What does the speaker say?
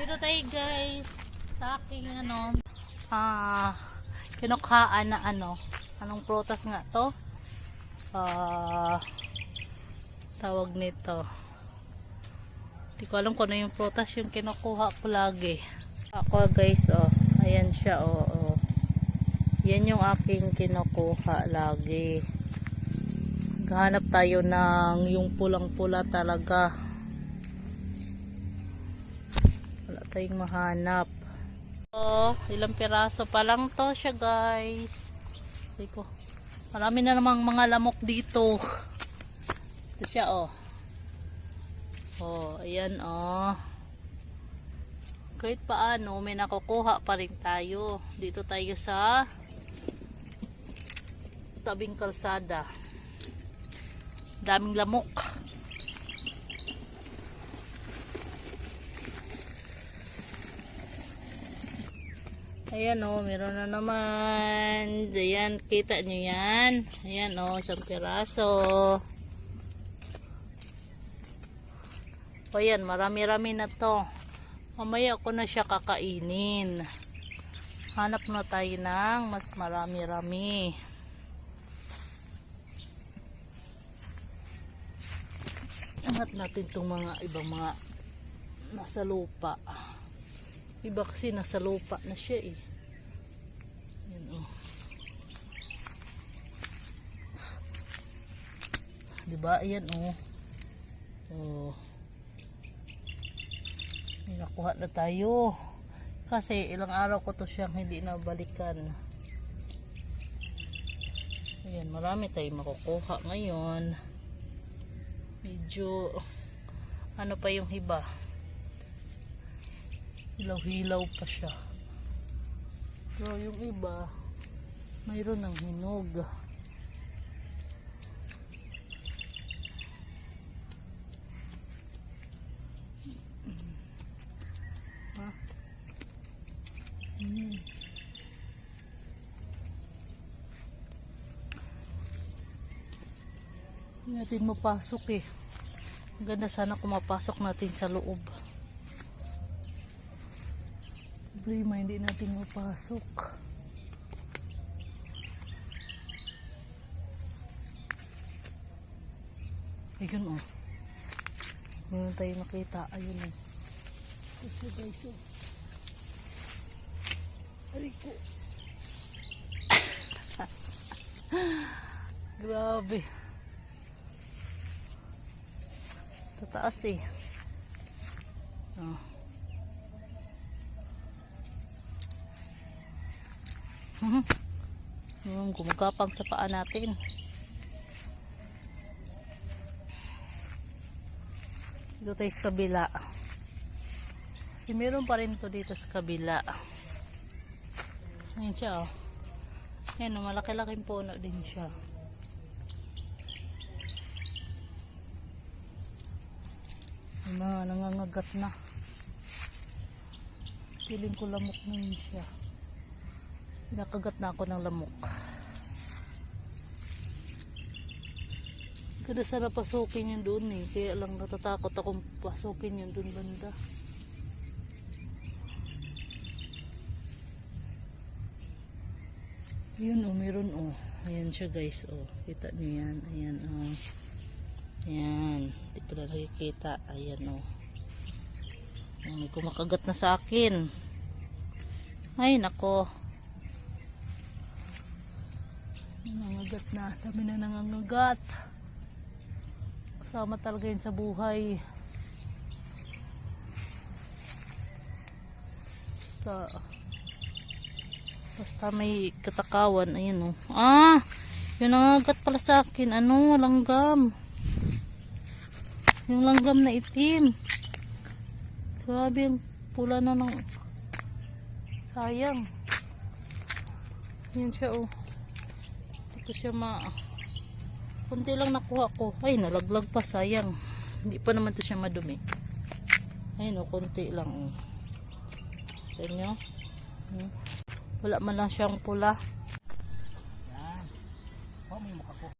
Dito tayo guys. Sa aking ano. Ah, kinukhaan na ano. Anong prutas nga to? Ah, tawag nito. Hindi ko alam kung ano yung prutas yung kinukuha ko lagi. Ako guys, oh. Ayan siya, oh. oh. Yan yung aking kinukuha lagi. Maghanap tayo ng yung pulang-pula talaga. Tayong mahanap. Oh, ilang piraso pa lang to siya guys. Sabi ko, marami na namang mga lamok dito. Ito siya oh. Oh, ayan oh. Kahit paano, may nakukuha pa rin tayo. Dito tayo sa tabing kalsada. Daming lamok. Ayan o, oh, meron na naman. Ayan, kita nyo yan. Ayan o, oh, isang piraso. O yan, marami-rami na to. Mamaya ko na siya kakainin. Hanap na tayo ng mas marami-rami. Angat natin itong mga ibang mga nasa lupa. Iba kasi nasa lupa na siya eh. Yan oh. Diba? Ayan oh. Oh. May nakuha na tayo. Kasi ilang araw ko to siyang hindi nabalikan. Ayan, marami tayong makukuha ngayon. Medyo ano pa yung hiba. Hilaw-hilaw pa siya. Pero yung iba, mayroon ng hinog. Ha? Hmm. Natin mapasok eh. Ganda sana kung mapasok natin sa loob. Problema, hindi natin mapasok. Ayun oh. Meron tayo nakita. Ayun oh. Ito siya guys oh. Aray. Grabe. Tataas eh. Oh. Yung gumagapang sa paa natin. Dito tayo sa kabila. Kasi meron pa rin to dito sa kabila. Ayan siya oh. Ayan oh, malaki-laking puno din siya. May mga nangangagat na. Piling ko lamok na siya. Nakagat na ako ng lamok. Kada sana pasukin yun doon eh. Kaya lang natatakot akong pasukin yun doon banda. Yun oh, meron oh. Ayan siya guys oh. Kita niyo yan. Ayan oh. Ayan. Di pala nakikita. Ayan oh. Oh, May kumakagat na sa akin. Ay nako. Nangangagat na. Dami na nangangagat. Kasama talaga yun sa buhay. Basta, basta may katakawan. Ayan o. Ah! Yung nangangagat pala sa akin. Ano? Langgam. Yung langgam na itim. Grabe yung pula na ng sayang. Yan siya oh. Ko siya ma... Kunti lang nakuha ko. Ay, nalaglag pa. Sayang. Hindi pa naman to siya madumi. Ayun oh, kunti lang oh. Tignan nyo. Hmm. Wala man lang siyang pula.